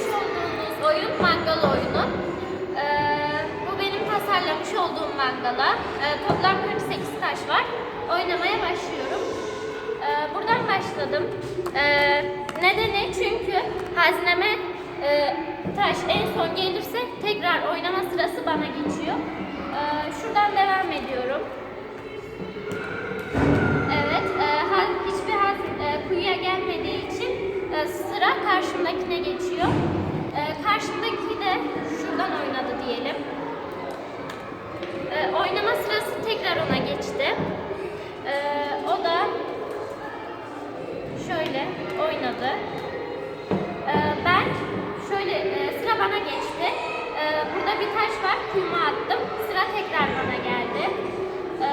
Olduğumuz oyun mangal oyunu. Ee, bu benim tasarlamış olduğum mangala. Ee, toplam 48 taş var. Oynamaya başlıyorum. Ee, buradan başladım. Ee, nedeni çünkü hazineme e, taş en son gelirse tekrar oynama sırası bana geçiyor. Ee, şuradan devam ediyorum. Karşımdakine geçiyor. E, karşımdaki de şuradan oynadı diyelim. E, oynama sırası tekrar ona geçti. E, o da şöyle oynadı. E, ben şöyle e, sıra bana geçti. E, burada bir taş var, kuyuma attım. Sıra tekrar bana geldi. E,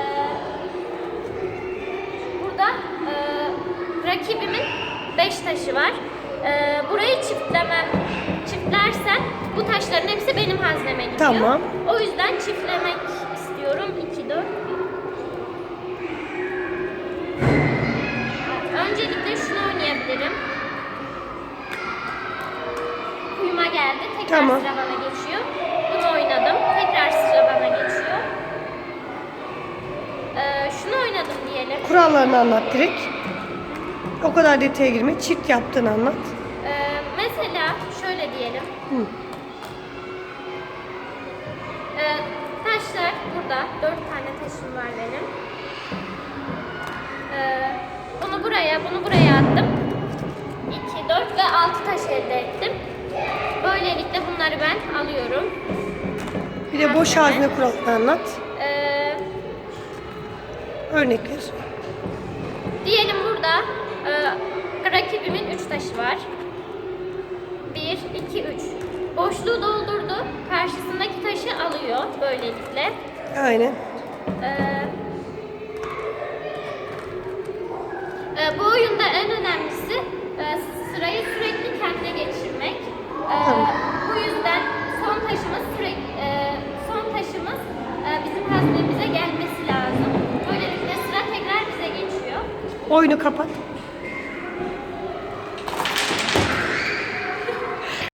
Burada e, rakibimin 5 taşı var. E, burayı çiftlemem, çiftlersem bu taşların hepsi benim hazneme gidiyor. Tamam. O yüzden çiftlemek istiyorum. 2, 4. Öncelikle şunu oynayabilirim. Kuyuma geldi. Tekrar Tamam. sıra bana geçiyor. Bunu oynadım. Tekrar sıra bana geçiyor. E, şunu oynadım diyelim. Kurallarını anlat direkt. O kadar detaya girme. Çift yaptığını anlat. Ee, mesela şöyle diyelim. Hı. Ee, taşlar burada. Dört tane taşım var benim. Ee, bunu buraya, bunu buraya attım. 2, 4 ve 6 taş elde ettim. Böylelikle bunları ben alıyorum. Bir de boş hazine kuralını anlat. Ee, Örnek ver. Diyelim burada e, rakibimin 3 taşı var. 1, 2, 3. Boşluğu doldurdu. Karşısındaki taşı alıyor böylelikle. Aynen. Ee, e, bu oyunda Oyunu kapat.